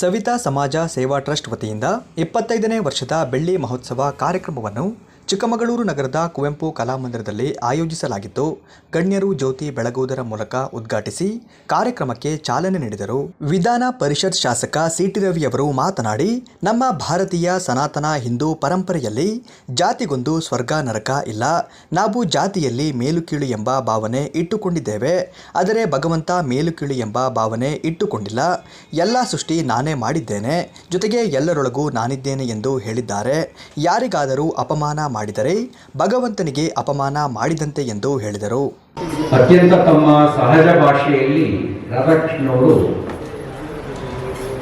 ಸವಿತಾ ಸಮಾಜ ಸೇವಾ ಟ್ರಸ್ಟ್ ವತಿಯಿಂದ ಇಪ್ಪತ್ತೈದನೇ ವರ್ಷದ ಬೆಳ್ಳಿ ಮಹೋತ್ಸವ ಕಾರ್ಯಕ್ರಮವನ್ನು ಚಿಕ್ಕಮಗಳೂರು ನಗರದ ಕುವೆಂಪು ಕಲಾಮಂದಿರದಲ್ಲಿ ಆಯೋಜಿಸಲಾಗಿತ್ತು ಗಣ್ಯರು ಜ್ಯೋತಿ ಬೆಳಗುವುದರ ಮೂಲಕ ಉದ್ಘಾಟಿಸಿ ಕಾರ್ಯಕ್ರಮಕ್ಕೆ ಚಾಲನೆ ನೀಡಿದರು. ವಿಧಾನ ಪರಿಷತ್ ಶಾಸಕ ಸಿಟಿ ರವಿಯವರು ಮಾತನಾಡಿ, ನಮ್ಮ ಭಾರತೀಯ ಸನಾತನ ಹಿಂದೂ ಪರಂಪರೆಯಲ್ಲಿ ಜಾತಿಗೊಂದು ಸ್ವರ್ಗ ನರಕ ಇಲ್ಲ. ನಾವು ಜಾತಿಯಲ್ಲಿ ಮೇಲುಕೀಳು ಎಂಬ ಭಾವನೆ ಇಟ್ಟುಕೊಂಡಿದ್ದೇವೆ. ಆದರೆ ಭಗವಂತ ಮೇಲುಕೀಳು ಎಂಬ ಭಾವನೆ ಇಟ್ಟುಕೊಂಡಿಲ್ಲ. ಎಲ್ಲ ಸೃಷ್ಟಿ ನಾನೇ ಮಾಡಿದ್ದೇನೆ. ಜೊತೆಗೆ ಎಲ್ಲರೊಳಗೂ ನಾನಿದ್ದೇನೆ ಎಂದು ಹೇಳಿದ್ದಾರೆ. ಯಾರಿಗಾದರೂ ಅಪಮಾನ ಮಾಡಿದರೆ ಭಗವಂತನಿಗೆ ಅಪಮಾನ ಮಾಡಿದಂತೆ ಎಂದು ಹೇಳಿದರು. ಅತ್ಯಂತ ತಮ್ಮ ಸಹಜ ಭಾಷೆಯಲ್ಲಿ ರಾಧಾಕೃಷ್ಣವರು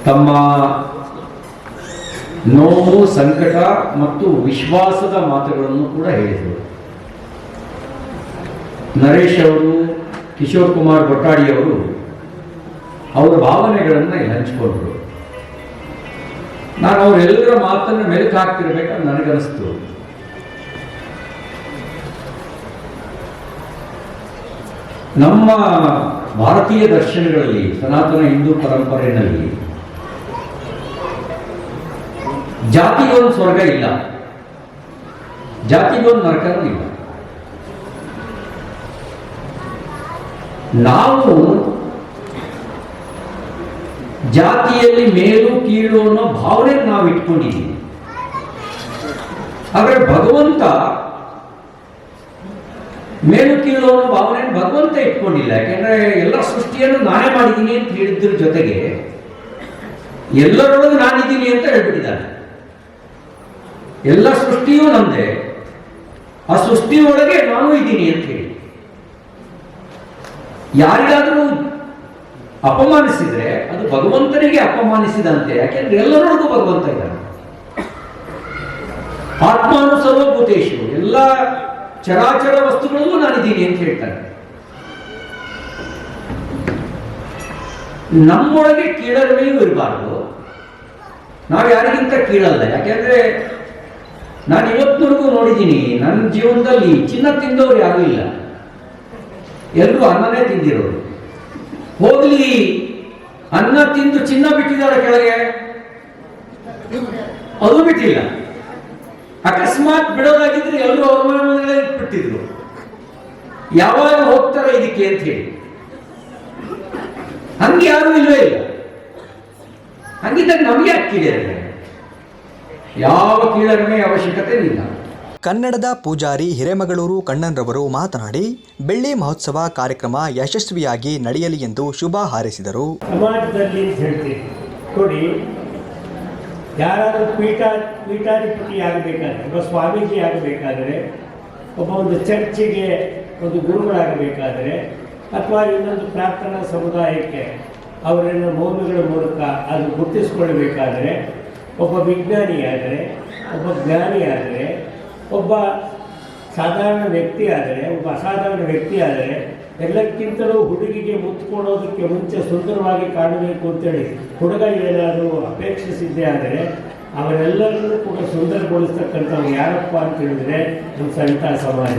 ತಮ್ಮ ನೋವು, ಸಂಕಟ ಮತ್ತು ವಿಶ್ವಾಸದ ಮಾತುಗಳನ್ನು ಕೂಡ ಹೇಳಿದರು. ನರೇಶ್ ಅವರು, ಕಿಶೋರ್ ಕುಮಾರ್ ಅವರು ಅವರ ಭಾವನೆಗಳನ್ನು ಹಂಚಿಕೊಂಡರು. ನಾನು ಅವರೆಲ್ಲರ ಮಾತನ್ನು ಮೆಲುಕು ಹಾಕ್ತಿರ್ಬೇಕಂತ ನನಗನ್ನಿಸ್ತು. ನಮ್ಮ ಭಾರತೀಯ ದರ್ಶನಗಳಲ್ಲಿ, ಸನಾತನ ಹಿಂದೂ ಪರಂಪರೆಯಲ್ಲಿ ಜಾತಿಗೊಂದು ಸ್ವರ್ಗ ಇಲ್ಲ. ಜಾತಿಗೊಂದು ನರಕನೂ ಇಲ್ಲ. ನಾವು ಜಾತಿಯಲ್ಲಿ ಮೇಲು ಕೀಳು ಅನ್ನೋ ಭಾವನೆ ನಾವು ಇಟ್ಕೊಂಡಿದ್ದೀವಿ ಆದರೆ ಭಗವಂತ ಮೇಲು ಕೀಳು ಅನ್ನೋ ಭಾವನೆ ಇಟ್ಕೊಂಡಿಲ್ಲ ಯಾಕೆಂದ್ರೆ ಎಲ್ಲ ಸೃಷ್ಟಿಯನ್ನು ನಾನೇ ಮಾಡಿದ್ದೀನಿ ಅಂತ ಹೇಳಿದ್ರ ಜೊತೆಗೆ ಎಲ್ಲರೊಳಗೆ ನಾನಿದ್ದೀನಿ ಅಂತ ಹೇಳ್ಬಿಟ್ಟಿದ್ದಾನೆ. ಎಲ್ಲ ಸೃಷ್ಟಿಯೂ ನಂದೆ ಆ ಸೃಷ್ಟಿಯೊಳಗೆ ನಾನು ಇದ್ದೀನಿ ಅಂತ ಹೇಳಿ. ಯಾರಿಗಾದರೂ ಅಪಮಾನಿಸಿದ್ರೆ ಅದು ಭಗವಂತನಿಗೆ ಅಪಮಾನಿಸಿದಂತೆ, ಯಾಕೆಂದ್ರೆ ಎಲ್ಲರೊಳಗೂ ಭಗವಂತ ಇದ್ದಾನೆ. ಆತ್ಮಾನು ಸರ್ವಭೂತೇಶು, ಎಲ್ಲ ಚರಾಚರ ವಸ್ತುಗಳಲ್ಲೂ ನಾನಿದ್ದೀನಿ ಅಂತ ಹೇಳ್ತಾನೆ. ನಮ್ಮೊಳಗೆ ಕೀಳರಿಮೆಯೂ ಇರಬಾರ್ದು. ನಾವು ಯಾರಿಗಿಂತ ಕೀಳಲ್ಲ. ಯಾಕೆಂದ್ರೆ ನಾನು ಇವತ್ತಿನವರೆಗೂ ನೋಡಿದ್ದೀನಿ ನನ್ನ ಜೀವನದಲ್ಲಿ ಚಿನ್ನ ತಿಂದವರು ಯಾರೂ ಇಲ್ಲ. ಎಲ್ಲರೂ ಅನ್ನನೇ ತಿಂದಿರೋರು. ಹೋಗ್ಲಿ, ಅನ್ನ ತಿಂದು ಚಿನ್ನ ಬಿಟ್ಟಿದ್ದಾರೆ ಕೆಳಗೆ. ಅದು ಬಿಟ್ಟಿಲ್ಲ. ಅಕಸ್ಮಾತ್ ಬಿಡೋದಾಗಿದ್ರೆ ಎಲ್ಲರೂ ಅವ್ರ ಮನೆಯಲ್ಲೇ ಇಟ್ಬಿಟ್ಟಿದ್ರು ಯಾವಾಗ ಹೋಗ್ತಾರೆ ಇದಕ್ಕೆ ಅಂತ ಹೇಳಿ. ಹಂಗೆ ಯಾರು ಇಲ್ವೇ ಇಲ್ಲ. ಹಂಗಿದ್ದಾಗ ನಮಗೆ ಯಾಕೆ ಯಾವ ಕೀಳರಿಮೆ ಅವಶ್ಯಕತೆ ಇಲ್ಲ. ಕನ್ನಡದ ಪೂಜಾರಿ ಹಿರೇಮಗಳೂರು ಕಣ್ಣನ್ರವರು ಮಾತನಾಡಿ ಬೆಳ್ಳಿ ಮಹೋತ್ಸವ ಕಾರ್ಯಕ್ರಮ ಯಶಸ್ವಿಯಾಗಿ ನಡೆಯಲಿ ಎಂದು ಶುಭ ಹಾರೈಸಿದರು. ಸಮಾಜದಲ್ಲಿ ನೋಡಿ ಯಾರಾದರೂ ಪೀಠ ಪೀಠಾಧಿಪತಿ ಆಗಬೇಕಾದ್ರೆ ಒಬ್ಬ ಸ್ವಾಮೀಜಿ ಆಗಬೇಕಾದರೆ ಒಬ್ಬ ಒಂದು ಚರ್ಚಿಗೆ ಒಂದು ಗುರುಗಳಾಗಬೇಕಾದ್ರೆ ಅಥವಾ ಇನ್ನೊಂದು ಪ್ರಾರ್ಥನಾ ಸಮುದಾಯಕ್ಕೆ ಅವರನ್ನು ಮೌನಗಳ ಮೂಲಕ ಅದು ಗುರುತಿಸ್ಕೊಳ್ಬೇಕಾದ್ರೆ ಒಬ್ಬ ವಿಜ್ಞಾನಿಯಾದರೆ, ಒಬ್ಬ ಜ್ಞಾನಿಯಾದರೆ, ಒಬ್ಬ ಸಾಧಾರಣ ವ್ಯಕ್ತಿ ಆದರೆ ಒಬ್ಬ ಅಸಾಧಾರಣ ವ್ಯಕ್ತಿ ಆದರೆ ಎಲ್ಲಕ್ಕಿಂತಲೂ ಹುಡುಗಿಗೆ ಮುತ್ಕೊಳ್ಳೋದಕ್ಕೆ ಮುಂಚೆ ಸುಂದರವಾಗಿ ಕಾಣಬೇಕು ಅಂತೇಳಿ ಹುಡುಗ ಏನಾದರೂ ಅಪೇಕ್ಷಿಸಿದ್ದೇ ಆದರೆ, ಅವರೆಲ್ಲರನ್ನೂ ಕೂಡ ಸುಂದರಗೊಳಿಸ್ತಕ್ಕಂಥವ್ರು ಯಾರಪ್ಪ ಅಂತ ಹೇಳಿದ್ರೆ ನಮ್ಮ ಸವಿತಾ ಸಮಾಜ.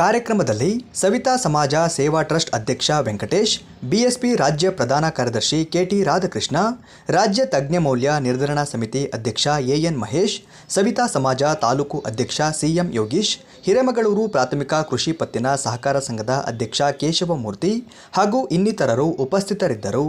ಕಾರ್ಯಕ್ರಮದಲ್ಲಿ ಸವಿತಾ ಸಮಾಜ ಸೇವಾ ಟ್ರಸ್ಟ್ ಅಧ್ಯಕ್ಷ ವೆಂಕಟೇಶ್, ಬಿಎಸ್ಪಿ ರಾಜ್ಯ ಪ್ರಧಾನ ಕಾರ್ಯದರ್ಶಿ ಕೆಟಿ ರಾಧಾಕೃಷ್ಣ, ರಾಜ್ಯ ತಜ್ಞ ಮೌಲ್ಯ ನಿರ್ಧರಣಾ ಸಮಿತಿ ಅಧ್ಯಕ್ಷ ಎಎನ್ ಮಹೇಶ್, ಸವಿತಾ ಸಮಾಜ ತಾಲೂಕು ಅಧ್ಯಕ್ಷ ಸಿಎಂ ಯೋಗೀಶ್, ಹಿರೇಮಗಳೂರು ಪ್ರಾಥಮಿಕ ಕೃಷಿ ಪತ್ತಿನ ಸಹಕಾರ ಸಂಘದ ಅಧ್ಯಕ್ಷ ಕೇಶವಮೂರ್ತಿ ಹಾಗೂ ಇನ್ನಿತರರು ಉಪಸ್ಥಿತರಿದ್ದರು.